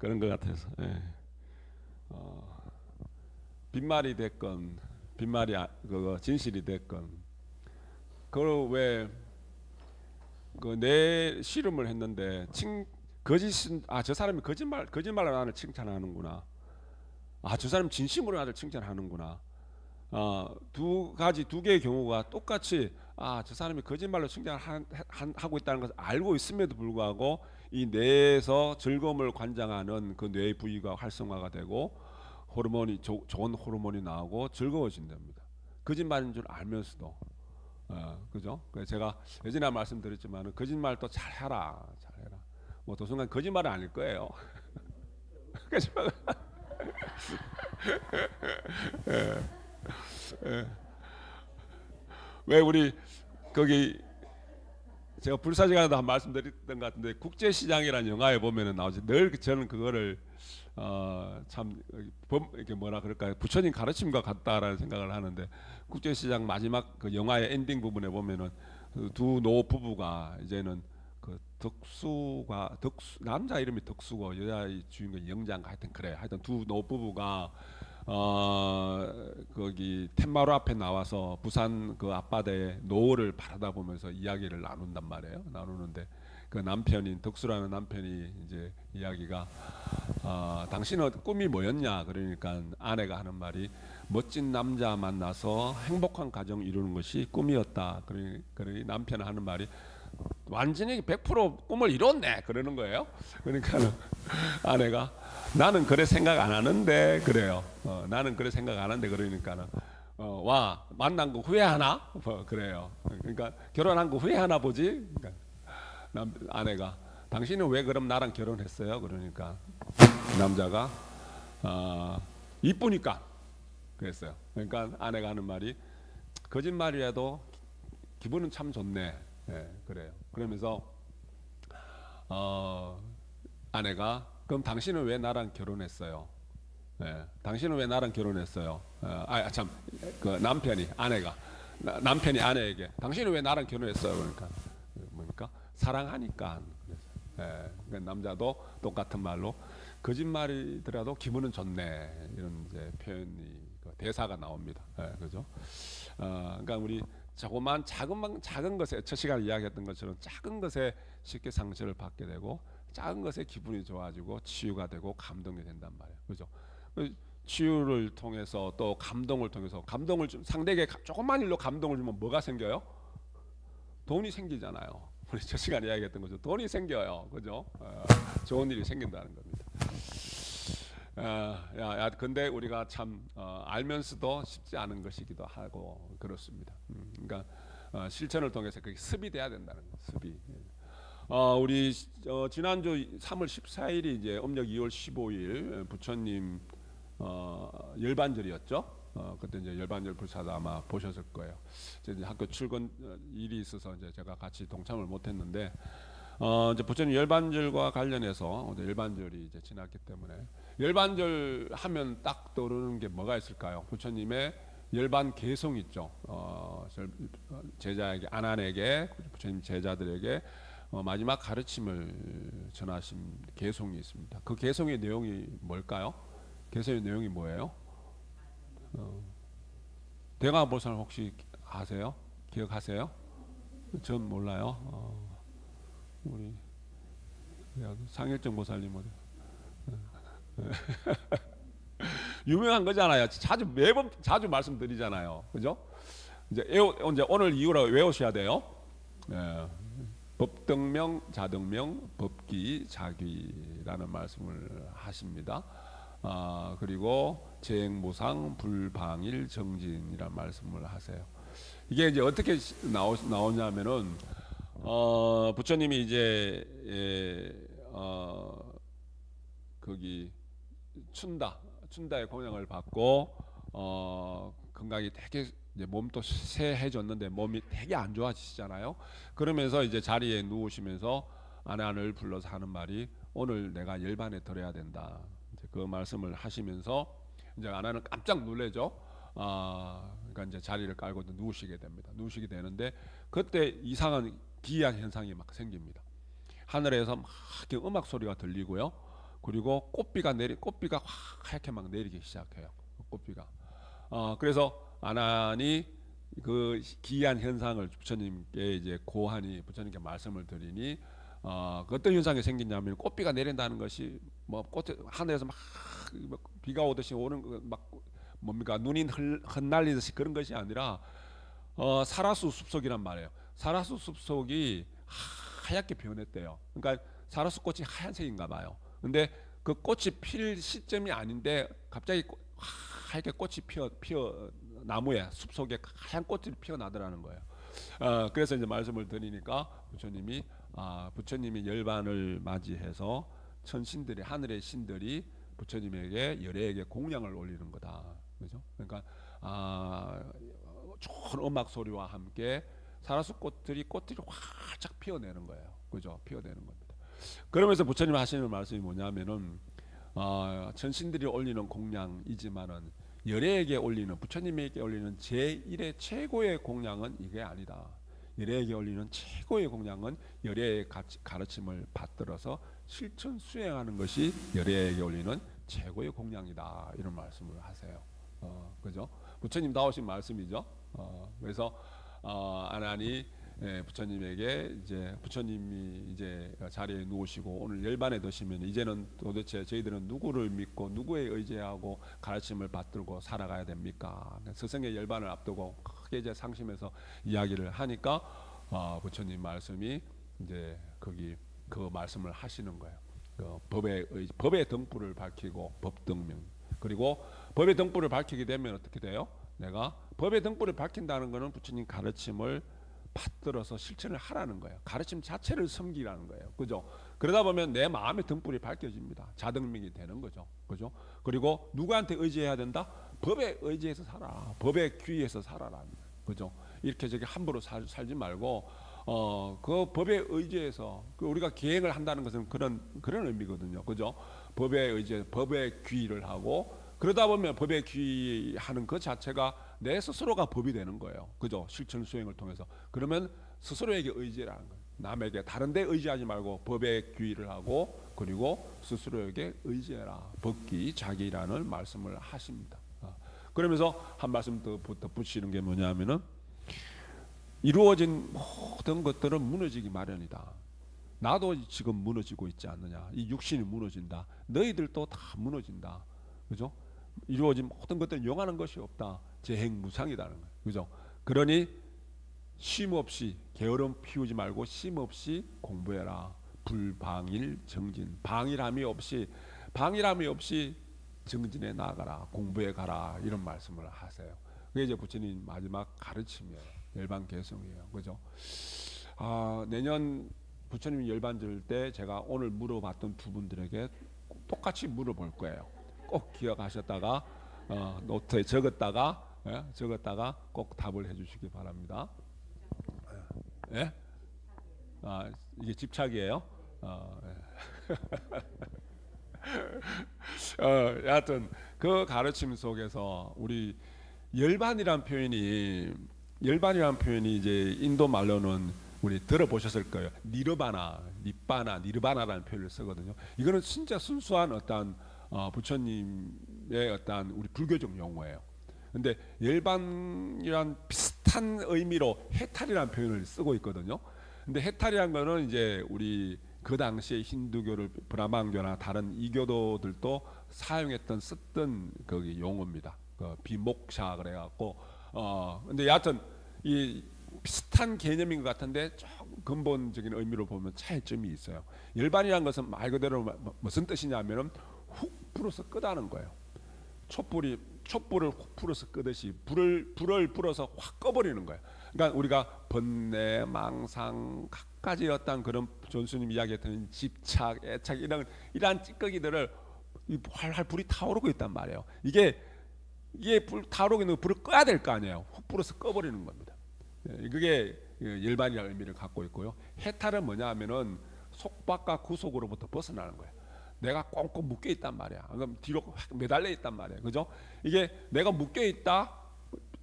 그런 것 같아서 예. 어, 빈말이 됐건 빈말이 아, 그거 진실이 됐건 그걸 왜그내 씨름을 했는데 칭 거짓은 아저 사람이 거짓말 거짓말로 나를 칭찬하는구나 아 저 사람 진심으로 나를 칭찬하는구나 어, 두 가지 두 개의 경우가 똑같이 아 저 사람이 거짓말로 칭찬하고 있다는 것을 알고 있음에도 불구하고 이 뇌에서 즐거움을 관장하는 그 뇌의 부위가 활성화가 되고 호르몬이 조, 좋은 호르몬이 나오고 즐거워진답니다. 거짓말인 줄 알면서도 어, 그죠? 제가 예전에 말씀드렸지만 거짓말도 잘해라, 잘해라. 뭐 도순간 거짓말은 아닐 거예요. 거짓말. 예. 예. 왜 우리 거기 제가 불사시간에도 한 말씀드렸던 것 같은데 국제시장이라는 영화에 보면은 나오지. 늘 저는 그거를 어참 이렇게 뭐라 그럴까요? 부처님 가르침과 같다라는 생각을 하는데 국제시장 마지막 그 영화의 엔딩 부분에 보면은 그두 노 부부가 이제는 그 덕수가 덕수 남자 이름이 덕수고 여자 주인공 영장 하여튼 그래. 하여튼 두 노 부부가 어 거기 텐마루 앞에 나와서 부산 그 앞바다에 노을을 바라다 보면서 이야기를 나눈단 말이에요. 나누는데 그 남편인 덕수라는 남편이 이제 이야기가 어, 당신은 꿈이 뭐였냐 그러니까 아내가 하는 말이 멋진 남자 만나서 행복한 가정 이루는 것이 꿈이었다. 그러니, 그러니 남편 하는 말이 완전히 100% 꿈을 이뤘네 그러는 거예요. 그러니까 아내가 나는 그래 생각 안 하는데 그래요. 어, 나는 그래 생각 안 하는데 그러니까는 어, 와 만난 거 후회하나? 어, 그래요. 그러니까 결혼한 거 후회하나 보지. 그러니까 남, 아내가 당신은 왜 그럼 나랑 결혼했어요? 그러니까 남자가 어, 이쁘니까 그랬어요. 그러니까 아내가 하는 말이 거짓말이라도 기분은 참 좋네. 예, 그래요. 그러면서 어, 아내가 그럼 당신은 왜 나랑 결혼했어요? 예, 당신은 왜 나랑 결혼했어요? 어, 아참 그 남편이 아내가 나, 남편이 아내에게 당신은 왜 나랑 결혼했어요? 그러니까 뭡니까 사랑하니까. 예, 그러니까 남자도 똑같은 말로 거짓말이더라도 기분은 좋네 이런 이제 표현이 그 대사가 나옵니다. 예, 그죠? 어, 그러니까 우리 조그만 작은 작은 것에 첫 시간에 이야기했던 것처럼 작은 것에 쉽게 상처를 받게 되고 작은 것에 기분이 좋아지고 치유가 되고 감동이 된단 말이에요. 그죠? 그 치유를 통해서 또 감동을 통해서 감동을 좀 상대에게 조그만 일로 감동을 주면 뭐가 생겨요? 돈이 생기잖아요. 우리 첫 시간에 이야기했던 거죠. 돈이 생겨요. 그죠? 어, 좋은 일이 생긴다는 겁니다. 어, 야, 야, 근데 우리가 참 어, 알면서도 쉽지 않은 것이기도 하고 그렇습니다. 음, 그러니까 어, 실천을 통해서 그게 습이 돼야 된다는 거. 습이. 어, 우리 어, 지난주 3월 14일이 이제 음력 2월 15일 부처님 어, 열반절이었죠. 어, 그때 이제 열반절 불사도 아마 보셨을 거예요. 이제 학교 출근 어, 일이 있어서 이제 제가 같이 동참을 못했는데 어, 이제 부처님 열반절과 관련해서 열반절이 이제 지났기 때문에 열반절 하면 딱 떠오르는 게 뭐가 있을까요? 부처님의 열반 개송 있죠. 어, 제자에게 아난에게 부처님 제자들에게 어, 마지막 가르침을 전하신 개송이 있습니다. 그 개송의 내용이 뭘까요? 개송의 내용이 뭐예요? 어, 대가보살 혹시 아세요? 기억하세요? 전 몰라요. 어, 우리 상일정 보살님 어디? 유명한 거잖아요. 자주 매번 자주 말씀드리잖아요. 그죠? 이제 오늘 이후로 외우셔야 돼요. 예. 법등명, 자등명, 법기, 자기라는 말씀을 하십니다. 아, 그리고 재행무상, 불방일, 정진이라는 말씀을 하세요. 이게 이제 어떻게 나오, 나오냐면은 어, 부처님이 이제 예, 어, 거기 춘다 춘다의 공양을 받고 어, 건강이 되게 몸도 쇠해졌는데 몸이 되게 안 좋아지시잖아요. 그러면서 이제 자리에 누우시면서 아내를 불러서 하는 말이 오늘 내가 열반에 들어야 된다. 이제 그 말씀을 하시면서 이제 아내는 깜짝 놀래죠. 아, 그러니까 이제 자리를 깔고 누우시게 됩니다. 누우시게 되는데 그때 이상한 기이한 현상이 막 생깁니다. 하늘에서 막 음악 소리가 들리고요. 그리고 꽃비가 내리 꽃비가 확 하얗게 막 내리기 시작해요. 꽃비가. 어 그래서 아난이 그 기이한 현상을 부처님께 이제 고하니 부처님께 말씀을 드리니 어, 그 어떤 현상이 생기냐면 꽃비가 내린다는 것이 뭐꽃 하늘에서 막 비가 오듯이 오는 거막 뭡니까 눈이 흘, 흩날리듯이 그런 것이 아니라 어, 사라수 숲속이란 말이에요. 사라수 숲속이 하얗게 변했대요. 그러니까 사라수 꽃이 하얀색인가 봐요. 근데 그 꽃이 필 시점이 아닌데 갑자기 꽃- 하얗게 꽃이 피어 피어 나무에 숲 속에 하얀 꽃이 피어나더라는 거예요. 어, 그래서 이제 말씀을 드리니까 부처님이 아, 부처님이 열반을 맞이해서 천신들이 하늘의 신들이 부처님에게 열애에게 공양을 올리는 거다. 그죠? 그러니까 아, 좋은 음악 소리와 함께 사라수 꽃들이 꽃들이 활짝 피어내는 거예요. 그죠? 피어내는 겁니다. 그러면서 부처님 하시는 말씀이 뭐냐면은 어, 천신들이 올리는 공양이지만은 열애에게 올리는 부처님에게 올리는 제1의 최고의 공양은 이게 아니다. 열애에게 올리는 최고의 공양은 열애의 가르침을 받들어서 실천 수행하는 것이 열애에게 올리는 최고의 공양이다. 이런 말씀을 하세요. 어, 그죠? 부처님 나오신 말씀이죠. 어, 그래서 어, 아난이 예, 부처님에게 이제 부처님이 이제 자리에 누우시고 오늘 열반에 드시면 이제는 도대체 저희들은 누구를 믿고 누구에 의지하고 가르침을 받들고 살아가야 됩니까? 스승의 열반을 앞두고 크게 이제 상심해서 이야기를 하니까 어, 부처님 말씀이 이제 거기 그 말씀을 하시는 거예요. 그 법의 법의 등불을 밝히고 법등명 그리고 법의 등불을 밝히게 되면 어떻게 돼요? 내가 법의 등불을 밝힌다는 것은 부처님 가르침을 받들어서 실천을 하라는 거예요. 가르침 자체를 섬기라는 거예요. 그죠? 그러다 보면 내 마음의 등불이 밝혀집니다. 자등명이 되는 거죠. 그죠? 그리고 누구한테 의지해야 된다? 법에 의지해서 살아. 법에 귀의해서 살아라. 그죠? 이렇게 저기 함부로 살, 살지 말고 어, 그 법에 의지해서 그 우리가 기행을 한다는 것은 그런 그런 의미거든요. 그죠? 법에 의지 법에 귀의를 하고 그러다 보면 법에 귀의하는 그 자체가 내 스스로가 법이 되는 거예요. 그죠? 실천 수행을 통해서. 그러면 스스로에게 의지라는 거예요. 남에게 다른 데 의지하지 말고 법에 귀의를 하고 그리고 스스로에게 의지해라. 법기 자기라는 말씀을 하십니다. 어. 그러면서 한 말씀 더 덧붙이는 게 뭐냐면은 이루어진 모든 것들은 무너지기 마련이다. 나도 지금 무너지고 있지 않느냐. 이 육신이 무너진다. 너희들도 다 무너진다. 그죠? 이루어진 모든 것들은 영하는 것이 없다. 재행무상이다는 거예요. 그죠? 그러니 쉼 없이 게으름 피우지 말고 쉼 없이 공부해라. 불방일 정진. 방일함이 없이 방일함이 없이 정진해 나가라. 공부해 가라. 이런 말씀을 하세요. 그게 이제 부처님 마지막 가르침이에요. 열반 개성이에요. 그죠? 아, 내년 부처님 열반 들때 제가 오늘 물어봤던 부분들에게 똑같이 물어볼 거예요. 꼭 기억하셨다가 어, 노트에 적었다가 예? 적었다가 꼭 답을 해주시기 바랍니다. 예? 아 이게 집착이에요. 어, 예. 어, 여하튼 그 가르침 속에서 우리 열반이란 표현이 열반이란 표현이 이제 인도 말로는 우리 들어보셨을 거예요. 니르바나, 니바나, 니르바나라는 표현을 쓰거든요. 이거는 진짜 순수한 어떤 어, 부처님의 어떤 우리 불교적 용어예요. 근데 열반이란 비슷한 의미로 해탈이라는 표현을 쓰고 있거든요. 근데 해탈이란 거는 이제 우리 그 당시에 힌두교를 브라만교나 다른 이교도들도 사용했던 썼던 거기 용어입니다. 그 비목샤 그래갖고 어 근데 여하튼 이 비슷한 개념인 것 같은데 조금 근본적인 의미로 보면 차이점이 있어요. 열반이라는 것은 말 그대로 뭐- 무슨 뜻이냐면은 훅 불어서 끄다는 거예요. 촛불이 촛불을 훅 불어서 끄듯이 불을 불을 불어서 확 꺼버리는 거예요. 그러니까 우리가 번뇌, 망상, 각가지 어떤 그런 전수님 이야기했던 집착, 애착 이런 이러한 찌꺼기들을 이 활활 불이 타오르고 있단 말이에요. 이게 이게 불 타오르고 있는 거 불을 꺼야 될 거 아니에요. 훅 불어서 꺼버리는 겁니다. 예, 그게 일반이라는 의미를 갖고 있고요. 해탈은 뭐냐면은 속박과 구속으로부터 벗어나는 거예요. 내가 꽁꽁 묶여 있단 말이야. 그럼 뒤로 확 매달려 있단 말이에요. 그죠? 이게 내가 묶여 있다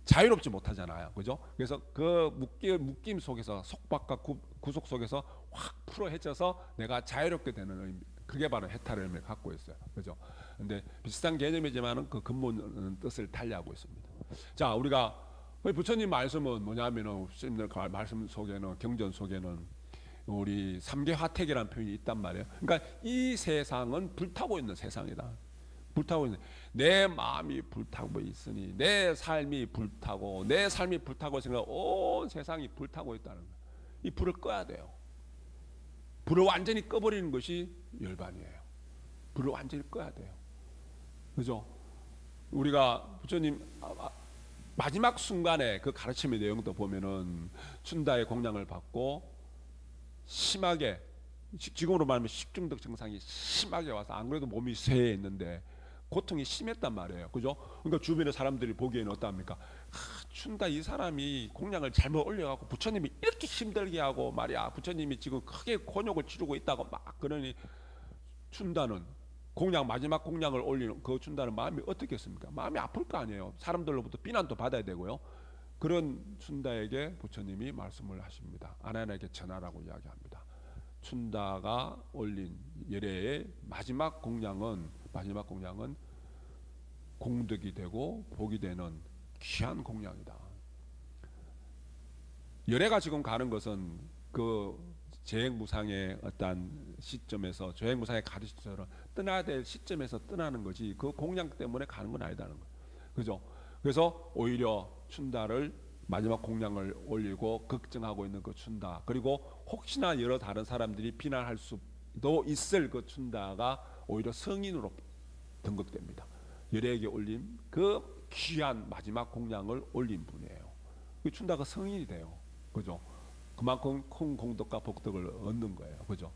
자유롭지 못하잖아요. 그죠? 그래서 그 묶임, 묶임 속에서 속박과 구, 구속 속에서 확 풀어 헤쳐서 내가 자유롭게 되는 의미, 그게 바로 해탈의 갖고 있어요. 그죠? 근데 비슷한 개념이지만은 그 근본 뜻을 달리하고 있습니다. 자, 우리가 우리 부처님 말씀은 뭐냐면은 스님들 가- 말씀 속에는 경전 속에는 우리 삼계 화택이라는 표현이 있단 말이에요. 그러니까 이 세상은 불타고 있는 세상이다. 불타고 있는 내 마음이 불타고 있으니 내 삶이 불타고 내 삶이 불타고 있으니까 온 세상이 불타고 있다는 거예요. 이 불을 꺼야 돼요. 불을 완전히 꺼버리는 것이 열반이에요. 불을 완전히 꺼야 돼요. 그죠? 우리가 부처님 아, 아, 마지막 순간에 그 가르침의 내용도 보면은 춘다의 공양을 받고 심하게 지- 지금으로 말하면 식중독 증상이 심하게 와서 안 그래도 몸이 쇠해 있는데 고통이 심했단 말이에요. 그죠? 그러니까 주변의 사람들이 보기에는 어떠합니까? 아, 춘다 이 사람이 공양을 잘못 올려갖고 부처님이 이렇게 힘들게 하고 말이야. 부처님이 지금 크게 곤욕을 치르고 있다고 막 그러니 춘다는 공양 마지막 공양을 올리는 그 춘다는 마음이 어떻겠습니까? 마음이 아플 거 아니에요. 사람들로부터 비난도 받아야 되고요. 그런 춘다에게 부처님이 말씀을 하십니다. 아나에게 전하라고 이야기합니다. 춘다가 올린 예례의 마지막 공양은 마지막 공양은 공덕이 되고 복이 되는 귀한 공양이다. 열애가 지금 가는 것은 그 재행무상의 어떤 시점에서 재행무상의 가르침처럼 떠나야 될 시점에서 떠나는 거지 그 공양 때문에 가는 건 아니다는 거예요. 그죠? 그래서 오히려 춘다를 마지막 공양을 올리고 걱정하고 있는 그 춘다 그리고 혹시나 여러 다른 사람들이 비난할 수도 있을 그 춘다가 오히려 성인으로 등극됩니다. 열애에게 올린 그 귀한 마지막 공양을 올린 분이에요. 그 춘다가 성인이 돼요. 그죠? 그만큼 큰 공덕과 복덕을 얻는 거예요. 그죠?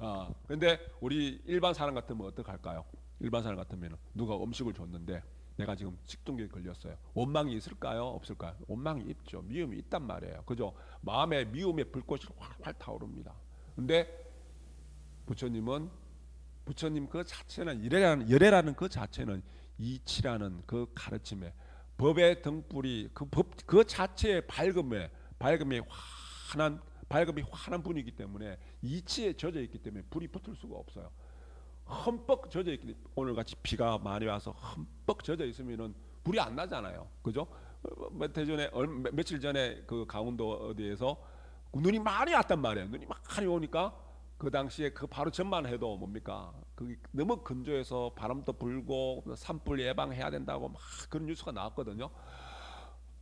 아, 근데 우리 일반 사람 같으면 어떡할까요? 일반 사람 같으면 누가 음식을 줬는데 내가 지금 식중독에 걸렸어요. 원망이 있을까요? 없을까요? 원망이 있죠. 미움이 있단 말이에요. 그죠? 마음에 미움의 불꽃이 활활 타오릅니다. 근데 부처님은 부처님 그 자체는 열애라는 열애라는 그 자체는 이치라는 그 가르침에 법의 등불이 그 법 그 자체의 밝음에 밝음이 환한 밝음이 환한 분이기 때문에 이치에 젖어 있기 때문에 불이 붙을 수가 없어요. 흠뻑 젖어 있기 오늘 같이 비가 많이 와서 흠뻑 젖어 있으면은 불이 안 나잖아요. 그죠? 어, 며칠 전에 얼, 며- 며칠 전에 그 강원도 어디에서 눈이 많이 왔단 말이에요. 눈이 많이 오니까 그 당시에 그 바로 전만 해도 뭡니까? 그게 너무 건조해서 바람도 불고 산불 예방해야 된다고 막 그런 뉴스가 나왔거든요.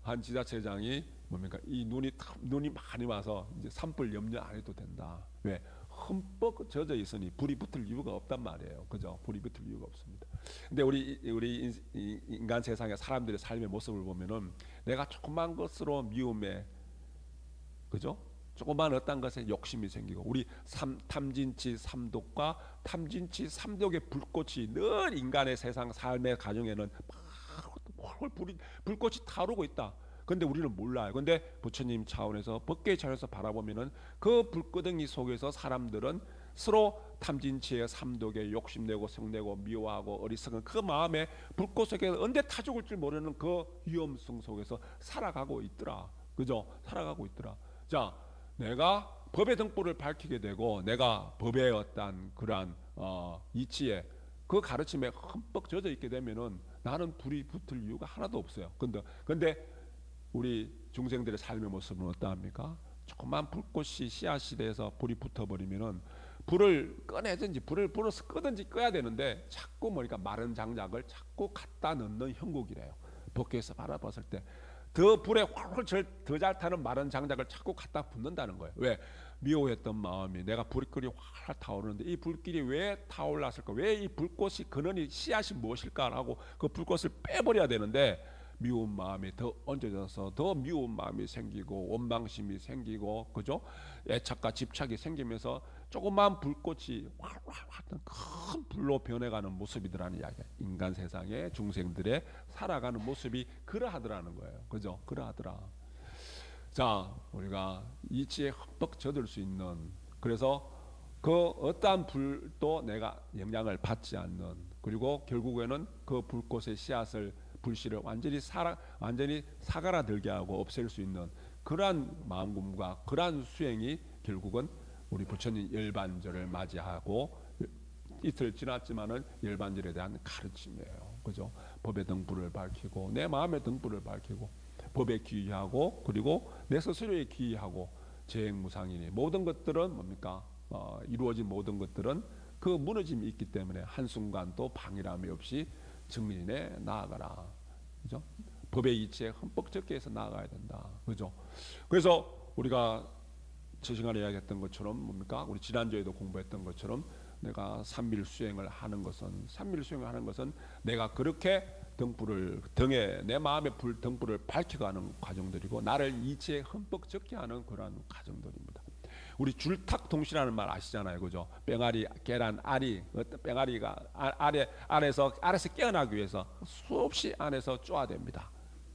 한 지자체장이 뭡니까? 이 눈이 탁- 눈이 많이 와서 이제 산불 염려 안 해도 된다. 왜? 흠뻑 젖어 있으니 불이 붙을 이유가 없단 말이에요. 그죠? 불이 붙을 이유가 없습니다. 근데 우리 우리 인간 세상의 사람들의 삶의 모습을 보면은 내가 조그만 것으로 미움에 그죠? 조그만 어떤 것에 욕심이 생기고 우리 삼, 탐진치 삼독과 탐진치 삼독의 불꽃이 늘 인간의 세상 삶의 가정에는 막 불꽃이 타오르고 있다. 근데 우리는 몰라요. 근데 부처님 차원에서 법계 차원에서 바라보면은 그 불끄덩이 속에서 사람들은 서로 탐진치의 삼독에 욕심내고 성내고 미워하고 어리석은 그 마음에 불꽃 속에 언제 타 죽을 줄 모르는 그 위험성 속에서 살아가고 있더라. 그죠? 살아가고 있더라. 자, 내가 법의 등불을 밝히게 되고 내가 법의 어떤 그러한 어, 이치에 그 가르침에 흠뻑 젖어 있게 되면은 나는 불이 붙을 이유가 하나도 없어요. 근데 근데 우리 중생들의 삶의 모습은 어떠합니까? 조그만 불꽃이 씨앗이 돼서 불이 붙어버리면은 불을 꺼내든지 불을 불을 끄든지 꺼야 되는데 자꾸 뭐니까 마른 장작을 자꾸 갖다 넣는 형국이래요. 법계에서 바라봤을 때 더 불에 훨훨 더잘 타는 마른 장작을 자꾸 갖다 붓는다는 거예요. 왜? 미워했던 마음이 내가 불길이 활활 타오르는데 이 불길이 왜 타올랐을까? 왜 이 불꽃이 근원이 씨앗이 무엇일까라고 그 불꽃을 빼버려야 되는데 미운 마음이 더 얹어져서 더 미운 마음이 생기고 원망심이 생기고 그죠? 애착과 집착이 생기면서 조그만 불꽃이 큰 불로 변해가는 모습이더라는 이야기야. 인간 세상의 중생들의 살아가는 모습이 그러하더라는 거예요. 그죠? 그러하더라. 자, 우리가 이치에 흠뻑 젖을 수 있는 그래서 그 어떠한 불도 내가 영향을 받지 않는 그리고 결국에는 그 불꽃의 씨앗을 불씨를 완전히 살아 완전히 사가라들게 하고 없앨 수 있는 그러한 마음과 그러한 수행이 결국은 우리 부처님 열반절을 맞이하고 이틀 지났지만은 열반절에 대한 가르침이에요. 그죠? 법의 등불을 밝히고 내 마음의 등불을 밝히고 법에 기이하고 그리고 내 스스로에 기이하고 재행무상이니 모든 것들은 뭡니까? 어, 이루어진 모든 것들은 그 무너짐이 있기 때문에 한순간도 방해람이 없이 증인에 나아가라. 그죠? 법의 이치에 흠뻑 적게 해서 나아가야 된다. 그죠? 그래서 우리가 저 시간에 이야기했던 것처럼 뭡니까? 우리 지난주에도 공부했던 것처럼 내가 삼밀 수행을 하는 것은 삼밀 수행을 하는 것은 내가 그렇게 등불을 등에 내 마음의 불 등불을 밝혀가는 과정들이고 나를 이치에 흠뻑 적게 하는 그러한 과정들입니다. 우리 줄탁 동시라는 말 아시잖아요, 그죠? 뺑아리, 계란, 알이, 어떤 뺑아리가 아- 아래 아래서 아래서 깨어나기 위해서 수없이 안에서 쪼아댑니다.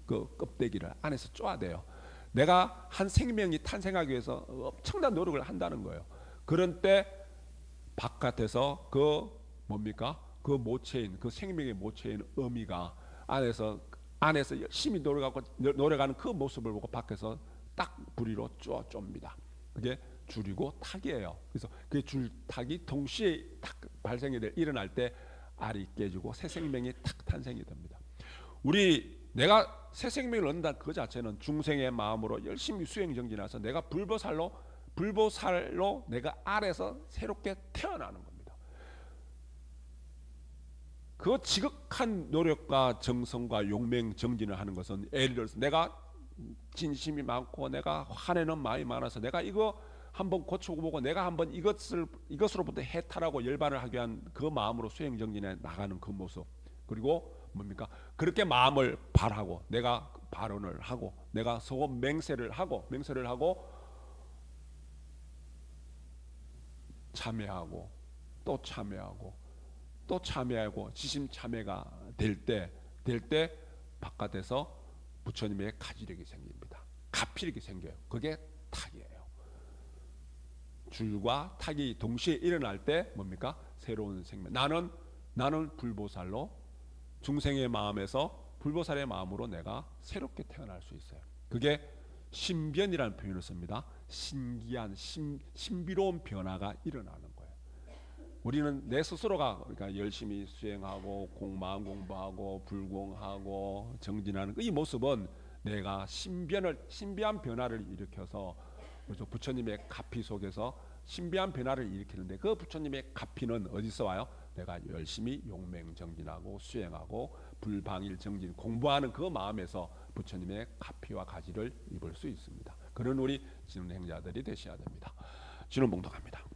그 껍데기를 안에서 쪼아대요. 내가 한 생명이 탄생하기 위해서 엄청난 노력을 한다는 거예요. 그런 때 바깥에서 그 뭡니까? 그 모체인 그 생명의 모체인 어미가 안에서 안에서 열심히 노력하고 노력하는 그 모습을 보고 밖에서 딱 부리로 쪼 쫌니다. 그게 줄이고 탁이에요. 그래서 그 줄탁이 동시에 탁 발생이 될 일어날 때 알이 깨지고 새 생명이 탁 탄생이 됩니다. 우리 내가 새 생명을 얻는다 그 자체는 중생의 마음으로 열심히 수행 정진해서 내가 불보살로 불보살로 내가 알에서 새롭게 태어나는 겁니다. 그 지극한 노력과 정성과 용맹 정진을 하는 것은 예를 들어서 내가 진심이 많고 내가 화내는 마음이 많아서 내가 이거 한번 고치고 보고 내가 한번 이것을 이것으로부터 해탈하고 열반을 하기 위한 그 마음으로 수행 정진에 나가는 그 모습 그리고 뭡니까 그렇게 마음을 발하고 내가 발언을 하고 내가 소금 맹세를 하고 맹세를 하고 참여하고 또 참여하고 또 참여하고 지심 참여가 될 때 될 때 바깥에서 부처님의 가지력이 생깁니다. 가피력이 생겨요. 그게 탁이에요. 줄과 탁이 동시에 일어날 때 뭡니까? 새로운 생명. 나는 나는 불보살로 중생의 마음에서 불보살의 마음으로 내가 새롭게 태어날 수 있어요. 그게 신변이라는 표현을 씁니다. 신기한 신, 신비로운 변화가 일어나는 거예요. 우리는 내 스스로가 그러니까 열심히 수행하고 공 마음 공부하고 불공하고 정진하는 이 모습은 내가 신변을 신비한 변화를 일으켜서 그죠 부처님의 가피 속에서 신비한 변화를 일으키는데 그 부처님의 가피는 어디서 와요? 내가 열심히 용맹 정진하고 수행하고 불방일 정진 공부하는 그 마음에서 부처님의 가피와 가지를 입을 수 있습니다. 그런 우리 진행자들이 되셔야 됩니다. 진원봉독합니다.